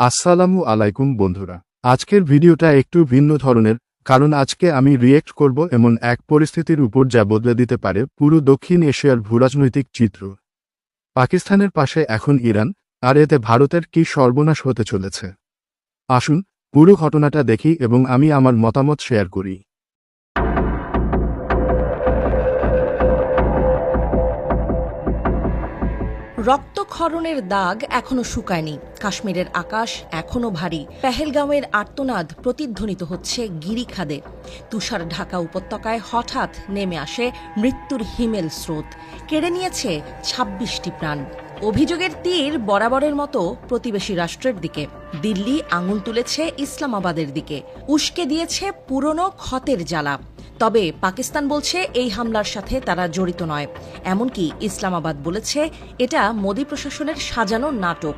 আসসালামু আলাইকুম বন্ধুরা। আজকের ভিডিওটা একটু ভিন্ন ধরনের, কারণ আজকে আমি রিয়েক্ট করব এমন এক পরিস্থিতির উপর যা বদলে দিতে পারে পুরো দক্ষিণ এশিয়ার ভূরাজনৈতিক চিত্র। পাকিস্তানের পাশে এখন ইরান, আর এতে ভারতের কি সর্বনাশ হতে চলেছে? আসুন, পুরো ঘটনাটা দেখি এবং আমি আমার মতামত শেয়ার করি। রক্তক্ষরণের দাগ এখনও শুকায়নি। কাশ্মীরের আকাশ এখনও ভারী। পেহেলগাঁওয়ের আর্তনাদ প্রতিধ্বনিত হচ্ছে গিরিখাদে। তুষার ঢাকা উপত্যকায় হঠাৎ নেমে আসে মৃত্যুর হিমেল স্রোত। কেড়ে নিয়েছে ছাব্বিশটি প্রাণ। অভিযোগের তীর বরাবরের মতো প্রতিবেশী রাষ্ট্রের দিকে। দিল্লি আঙুল তুলেছে ইসলামাবাদের দিকে। উস্কে দিয়েছে পুরনো ক্ষতের জ্বালা। তবে পাকিস্তান বলছে এই হামলার সাথে তারা জড়িত নয়। এমনকি ইসলামাবাদ বলেছে এটা মোদী প্রশাসনের সাজানো নাটক।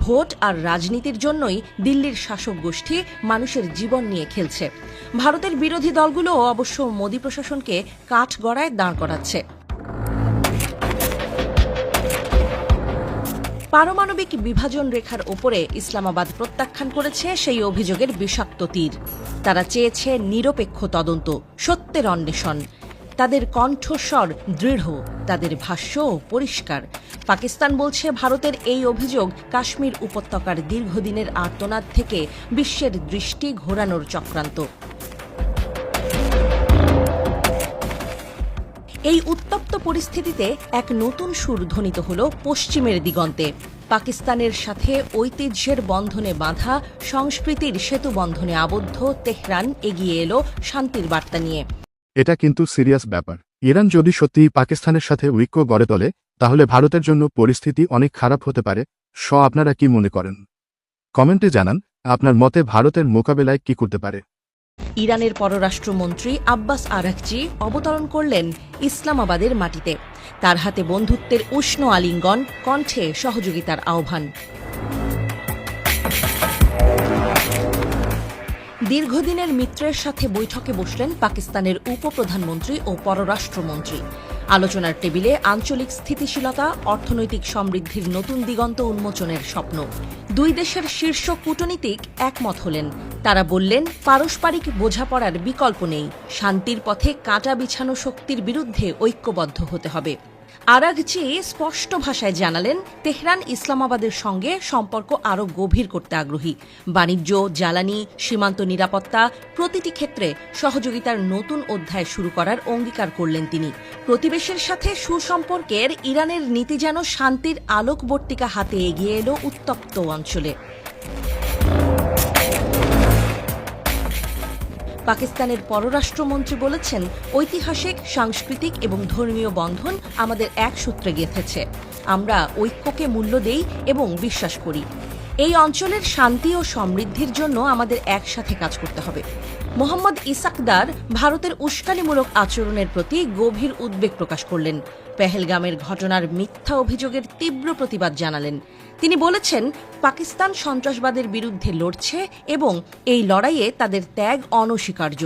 ভোট আর রাজনীতির জন্যই দিল্লির শাসক গোষ্ঠী মানুষের জীবন নিয়ে খেলছে। ভারতের বিরোধী দলগুলো অবশ্য মোদী প্রশাসনকে কাঠগড়ায় দাঁড় করাচ্ছে। পারমাণবিক বিভাজন রেখার ওপরে ইসলামাবাদ প্রত্যাখ্যান করেছে সেই অভিযোগের বিষাক্ত তীর। তারা চেয়েছে নিরপেক্ষ তদন্ত, সত্যের অন্বেষণ। তাদের কণ্ঠস্বর দৃঢ়, তাদের ভাষ্য পরিষ্কার। পাকিস্তান বলছে ভারতের এই অভিযোগ কাশ্মীর উপত্যকার দীর্ঘদিনের আর্তনাদ থেকে বিশ্বের দৃষ্টি ঘোরানোর চক্রান্ত। এই উত্তপ্ত পরিস্থিতিতে এক নতুন সুর ধ্বনিত হল পশ্চিমের দিগন্তে। পাকিস্তানের সাথে ঐতিহ্যের বন্ধনে বাঁধা, সংস্কৃতির সেতু বন্ধনে আবদ্ধ তেহরান এগিয়ে এলো শান্তির বার্তা নিয়ে। এটা কিন্তু সিরিয়াস ব্যাপার। ইরান যদি সত্যিই পাকিস্তানের সাথে ঐক্য গড়ে তোলে, তাহলে ভারতের জন্য পরিস্থিতি অনেক খারাপ হতে পারে। স আপনারা কি মনে করেন? কমেন্টে জানান, আপনার মতে ভারতের মোকাবেলায় কি করতে পারে? ইরানের পররাষ্ট্রমন্ত্রী আব্বাস আরাকচি অবতরণ করলেন ইসলামাবাদের মাটিতে। তার হাতে বন্ধুত্বের উষ্ণ আলিঙ্গন, কণ্ঠে সহযোগিতার আহ্বান। দীর্ঘদিনের মিত্রের সাথে বৈঠকে বসলেন পাকিস্তানের উপপ্রধানমন্ত্রী ও পররাষ্ট্রমন্ত্রী। আলোচনার টেবিলে আঞ্চলিক স্থিতিশীলতা, অর্থনৈতিক সমৃদ্ধির নতুন দিগন্ত উন্মোচনের স্বপ্ন। দুই দেশের শীর্ষ কূটনীতিক একমত হলেন। তারা বললেন, পারস্পরিক বোঝাপড়ার বিকল্প নেই। শান্তির পথে কাঁটা বিছানো শক্তির বিরুদ্ধে ঐক্যবদ্ধ হতে হবে। আরাগচি স্পষ্ট ভাষায় জানালেন, তেহরান ইসলামাবাদের সঙ্গে সম্পর্ক আরও গভীর করতে আগ্রহী। বাণিজ্য, জ্বালানি, সীমান্ত নিরাপত্তা প্রতিটি ক্ষেত্রে সহযোগিতার নতুন অধ্যায় শুরু করার অঙ্গীকার করলেন তিনি। প্রতিবেশীর সাথে সুসম্পর্কের ইরানের নীতি যেন শান্তির আলোকবর্তিকা হাতে এগিয়ে এলো উত্তপ্ত অঞ্চলে। পাকিস্তানের পররাষ্ট্রমন্ত্রী বলেছেন, ঐতিহাসিক, সাংস্কৃতিক এবং ধর্মীয় বন্ধন আমাদের এক সূত্রে গেঁথেছে। আমরা ঐক্যকে মূল্য দেই এবং বিশ্বাস করি। এই অঞ্চলের শান্তি ও সমৃদ্ধির জন্য আমাদের একসাথে কাজ করতে হবে। মোহাম্মদ ইসাকদার ভারতের উস্কানিমূলক আচরণের প্রতি গভীর উদ্বেগ প্রকাশ করলেন। পেহেলগামের ঘটনার মিথ্যা অভিযোগের তীব্র প্রতিবাদ জানালেন। তিনি বলেছেন, পাকিস্তান সন্ত্রাসবাদের বিরুদ্ধে লড়ছে এবং এই লড়াইয়ে তাদের ত্যাগ অনস্বীকার্য।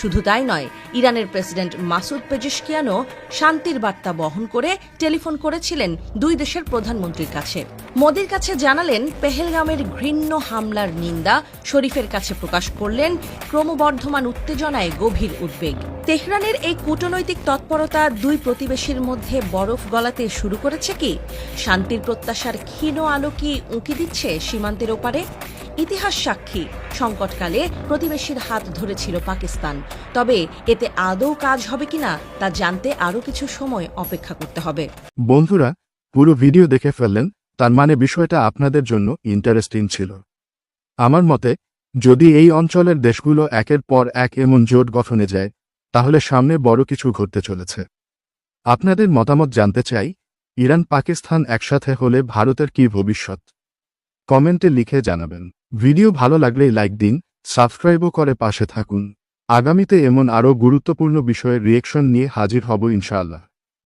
শুধু তাই নয়, ইরানের প্রেসিডেন্ট মাসুদ পেজেশকিয়ানও শান্তির বার্তা বহন করে টেলিফোন করেছিলেন দুই দেশের প্রধানমন্ত্রীর কাছে। মোদির কাছে জানালেন, পেহেলগামের ঘৃণ্য হামলার নিন্দা শরীফের কাছে প্রকাশ করলেন ক্রমবর্ধমান উত্তেজনায় গভীর উদ্বেগ। তেহরানের এই কূটনৈতিক তৎপরতা দুই প্রতিবেশীর মধ্যে বরফ গলাতে শুরু করেছে কি? শান্তির প্রত্যাশার ক্ষীণ আলো কি উঁকি দিচ্ছে সীমান্তের ওপারে? ইতিহাস সাক্ষী। সংকটকালে প্রতিবেশীর হাত ধরেছিল পাকিস্তান। তবে এতে আদৌ কাজ হবে কিনা তা জানতে আরও কিছু সময় অপেক্ষা করতে হবে। বন্ধুরা, পুরো ভিডিও দেখে ফেললেন, তার মানে বিষয়টা আপনাদের জন্য ইন্টারেস্টিং ছিল। আমার মতে, যদি এই অঞ্চলের দেশগুলো একের পর এক এমন জোট গঠনে যায়, তাহলে সামনে বড় কিছু ঘটতে চলেছে। আপনাদের মতামত জানতে চাই ইরান পাকিস্তান একসাথে হলে ভারতের কি ভবিষ্যৎ? কমেন্টে লিখে জানাবেন। ভিডিও ভালো লাগলে লাইক দিন, সাবস্ক্রাইবও করে পাশে থাকুন। আগামীতে এমন আরও গুরুত্বপূর্ণ বিষয়ে রিয়েকশন নিয়ে হাজির হব ইনশাআল্লাহ।